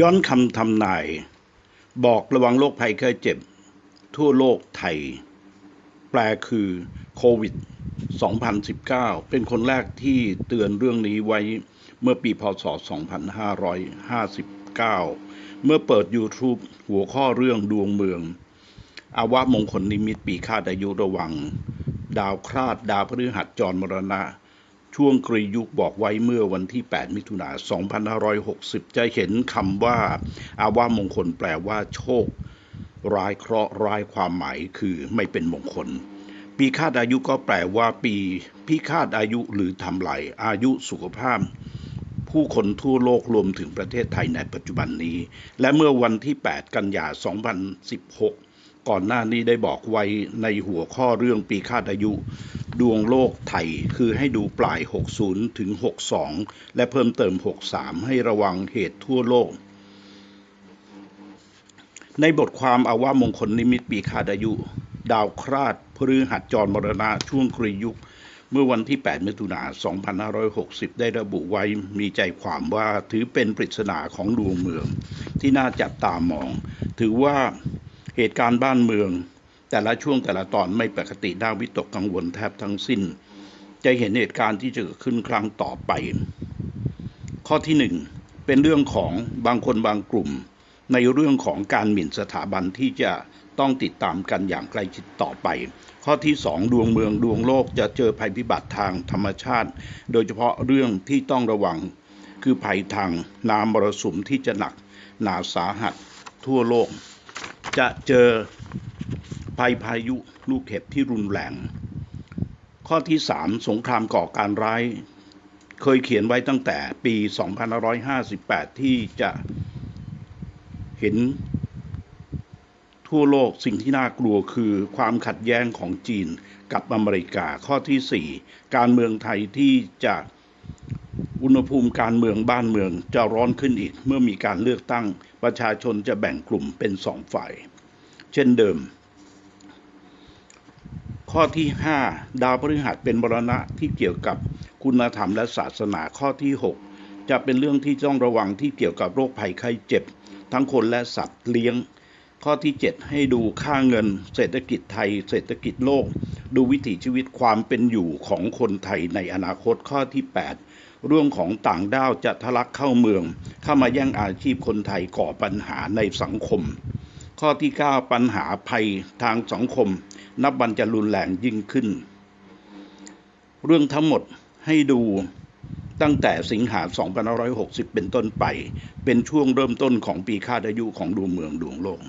ย้อนคำทำนาย บอกระวังโรคภัยไข้เจ็บ ทั่วโลกไทย แปลคือโควิด 2019 เป็นคนแรกที่เตือนเรื่องนี้ไว้เมื่อปีพศ 2559 เมื่อเปิด YouTube หัวข้อเรื่องดวงเมือง อาวะมงคลนิมิตปีคาดอายุระวัง ดาวคราดดาวพฤหัสจรมรณะ ช่วงกรียุคบอกไว้เมื่อวันที่ 8 มิถุนายน2560 จะเห็นคำว่า อาวามงคลแปลว่าโชค ร้ายเคราะห์ร้ายความหมายคือไม่เป็นมงคล ปีคาดอายุก็แปลว่าปีพิคาดอายุหรือทำลายอายุสุขภาพ ผู้คนทั่วโลกรวมถึงประเทศไทยในปัจจุบันนี้ และเมื่อวันที่ 8 กันยา 2016 ก่อนหน้านี้ได้บอกไว้ในหัวข้อเรื่องปีคาดอายุ ดวงโลกไทย คือให้ดูปลาย 60 ถึง 62 และเพิ่มเติม 63 ให้ระวังเหตุทั่วโลก ในบทความอาว่ามงคลนิมิตปีคาดายุ ดาวคราดพฤหัสจรมรณะช่วงกรียุค เมื่อวันที่ 8 มิถุนายน2560 ได้ระบุไว้มีใจความว่าถือเป็นปริศนาของดวงเมือง ที่น่าจับตามอง ถือว่าเหตุการณ์บ้านเมือง แต่ละช่วงแต่ละตอนไม่ปกติน่าวิตกกังวลแทบทั้งสิ้น จะเห็นเหตุการณ์ที่จะเกิดขึ้นครั้งต่อไป ข้อที่หนึ่งเป็นเรื่องของบางคนบางกลุ่ม ในเรื่องของการหมิ่นสถาบันที่จะต้องติดตามกันอย่างใกล้ชิดต่อไป ข้อที่สองดวงเมืองดวงโลกจะเจอภัยพิบัติทางธรรมชาติ โดยเฉพาะเรื่องที่ต้องระวัง คือภัยทางน้ำมรสุมที่จะหนักหนาสาหัสทั่วโลก จะเจอ ภัยพายุลูกเห็บที่รุนแรง ข้อที่ 3 สงครามก่อการร้าย เคยเขียนไว้ตั้งแต่ปี 2558 ที่จะเห็นทั่วโลกสิ่งที่น่ากลัวคือความขัดแย้งของจีนกับอเมริกา ข้อที่ 4 การเมืองไทยที่จะอุณหภูมิการเมืองบ้านเมืองจะร้อนขึ้นอีก เมื่อมีการเลือกตั้งประชาชนจะแบ่งกลุ่มเป็นสองฝ่าย เช่นเดิม ข้อที่ 5 ดาวพฤหัสเป็นมรณะที่เกี่ยวกับคุณธรรมและศาสนาข้อที่ 6 จะเป็นเรื่องที่ต้องระวังที่เกี่ยวกับโรคภัยไข้เจ็บ ทั้งคนและสัตว์เลี้ยง ข้อที่ 7 ให้ดูค่าเงิน เศรษฐกิจไทย เศรษฐกิจโลก ดูวิถีชีวิตความเป็นอยู่ของคนไทยในอนาคตข้อที่ 8 เรื่องของต่างด้าวจะทะลักเข้าเมือง เข้ามาแย่งอาชีพคนไทยก่อปัญหาในสังคม ข้อที่ 9 ปัญหาภัยทางสังคม นับวันจะรุนแรงยิ่งขึ้น เรื่องทั้งหมดให้ดูตั้งแต่สิงหา 2560 เป็นต้นไป เป็นช่วงเริ่มต้นของปีคาดอายุของดวงเมืองดวงโลก